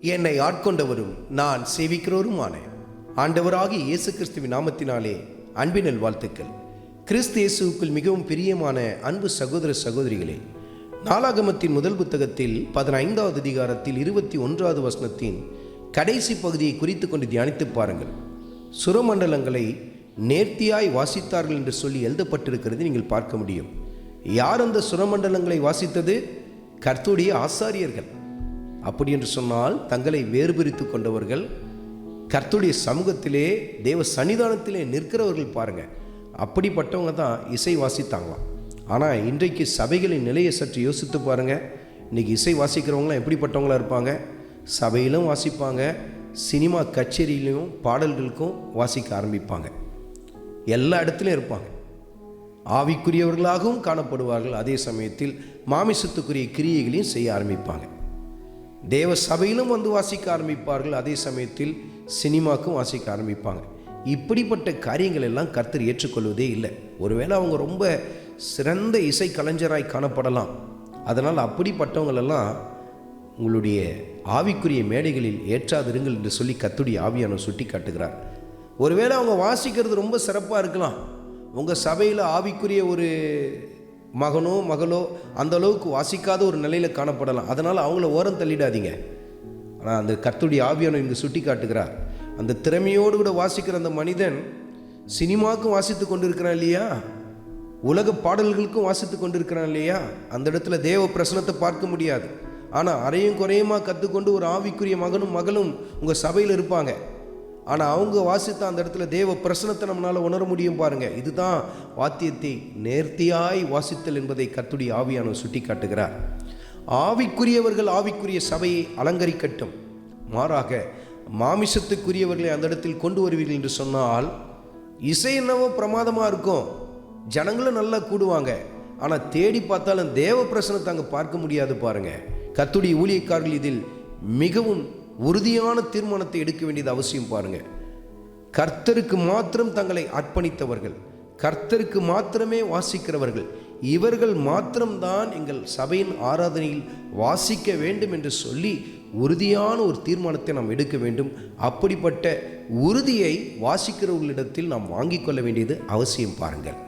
என்னை ஆட்கொண்டவரும் நான் சேவிக்கிறவருமான ஆண்டவராகிய இயேசு கிறிஸ்துவின் நாமத்தினாலே அன்பினல் வாழ்த்துக்கள் கிறிஸ்து இயேசுவுக்குள் மிகவும் பிரியமான அன்பு சகோதர சகோதரிகளே நாளாகமத்தின் முதல் புத்தகத்தில் பதினைந்தாவது அதிகாரத்தில் இருபத்தி ஒன்றாவது வசனத்தின் கடைசி பகுதியை குறித்து கொண்டு தியானித்து பாருங்கள். சுரமண்டலங்களை நேர்த்தியாய் வாசித்தார்கள் என்று சொல்லி எழுதப்பட்டிருக்கிறது நீங்கள் பார்க்க முடியும். யார் அந்த சுரமண்டலங்களை வாசித்தது? கர்த்துடைய ஆசாரியர்கள். அப்படி என்று சொன்னால் தங்களை வேறுபிரித்து கொண்டவர்கள் கர்த்துடைய சமூகத்திலே தேவ சன்னிதானத்திலே நிற்கிறவர்கள் பாருங்கள் அப்படிப்பட்டவங்க தான் இசை வாசித்தாங்களாம். ஆனால் இன்றைக்கு சபைகளின் நிலையை சற்று யோசித்து பாருங்கள் இன்றைக்கி இசை வாசிக்கிறவங்களாம் எப்படிப்பட்டவங்களா இருப்பாங்க? சபையிலும் வாசிப்பாங்க சினிமா கச்சேரியிலையும் பாடல்களுக்கும் வாசிக்க ஆரம்பிப்பாங்க. எல்லா இடத்துலையும் இருப்பாங்க. ஆவிக்குரியவர்களாகவும் காணப்படுவார்கள். அதே சமயத்தில் மாமிசத்துக்குரிய கிரியைகளையும் செய்ய ஆரம்பிப்பாங்க. தேவ சபையிலும் வந்து வாசிக்க ஆரம்பிப்பார்கள் அதே சமயத்தில் சினிமாக்கும் வாசிக்க ஆரம்பிப்பாங்க. இப்படிப்பட்ட காரியங்கள் எல்லாம் கர்த்தர் ஏற்றுக்கொள்வதே இல்லை. ஒருவேளை அவங்க ரொம்ப சிறந்த இசை கலைஞராய் காணப்படலாம். அதனால் அப்படிப்பட்டவங்களெல்லாம் உங்களுடைய ஆவிக்குரிய மேடைகளில் ஏற்றாதிருங்கள் என்று சொல்லி கத்துடைய ஆவியானவர் சுட்டி காட்டுகிறார். ஒருவேளை அவங்க வாசிக்கிறது ரொம்ப சிறப்பாக இருக்கலாம். உங்கள் சபையில் ஆவிக்குரிய ஒரு மகனோ மகளோ அந்த அளவுக்கு வாசிக்காத ஒரு நிலையில் காணப்படலாம். அதனால் அவங்கள ஓரம் தள்ளிடாதீங்க. ஆனால் அந்த கர்த்துடைய ஆவியானவர் இங்கு சுட்டி காட்டுகிறார் அந்த திறமையோடு கூட வாசிக்கிற அந்த மனிதன் சினிமாவுக்கும் வாசித்து கொண்டிருக்கிறான் இல்லையா? உலக பாடல்களுக்கும் வாசித்து கொண்டிருக்கிறான் இல்லையா? அந்த இடத்துல தேவ பிரசனத்தை பார்க்க முடியாது. ஆனால் அரையும் குறையுமா கற்றுக்கொண்டு ஒரு ஆவிக்குரிய மகனும் மகளும் உங்கள் சபையில் இருப்பாங்க. ஆனால் அவங்க வாசித்த அந்த இடத்துல தேவ பிரசனத்தை நம்மளால் உணர முடியும் பாருங்கள் இதுதான் வாத்தியத்தை நேர்த்தியாய் வாசித்தல் என்பதை கத்துடைய ஆவியானவர் சுட்டி காட்டுகிறார் ஆவிக்குரியவர்கள் ஆவிக்குரிய சபையை அலங்கரிக்கட்டும். மாறாக மாமிசத்துக்குரியவர்களை அந்த இடத்தில் கொண்டு வருவீர்கள் என்று சொன்னால் இசை என்னவோ பிரமாதமாக இருக்கும். ஜனங்களும் நல்லா கூடுவாங்க. ஆனால் தேடி பார்த்தாலும் தேவ பிரசனத்தை அங்கே பார்க்க முடியாது பாருங்கள் கத்துடைய ஊழியக்காரர்கள் இதில் மிகவும் உறுதியான தீர்மானத்தை எடுக்க வேண்டியது அவசியம் பாருங்கள் கர்த்தருக்கு மாத்திரம் தங்களை அர்ப்பணித்தவர்கள் கர்த்தருக்கு மாத்திரமே வாசிக்கிறவர்கள் இவர்கள் மாத்திரம்தான் எங்கள் சபையின் ஆராதனையில் வாசிக்க வேண்டும் என்று சொல்லி உறுதியான ஒரு தீர்மானத்தை நாம் எடுக்க வேண்டும். அப்படிப்பட்ட உறுதியை வாசிக்கிறவர்களிடத்தில் நாம் வாங்கிக் கொள்ள வேண்டியது அவசியம் பாருங்கள்.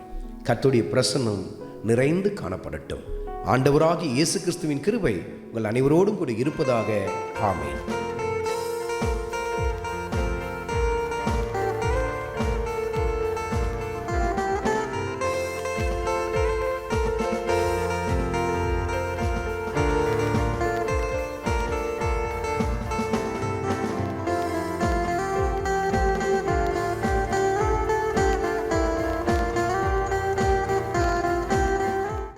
கர்த்துடைய பிரசன்னம் நிறைந்து காணப்படட்டும். ஆண்டவராகி இயேசு கிறிஸ்துவின் கிருபை உங்கள் அனைவரோடும் கூட இருப்பதாக. ஆமேன்.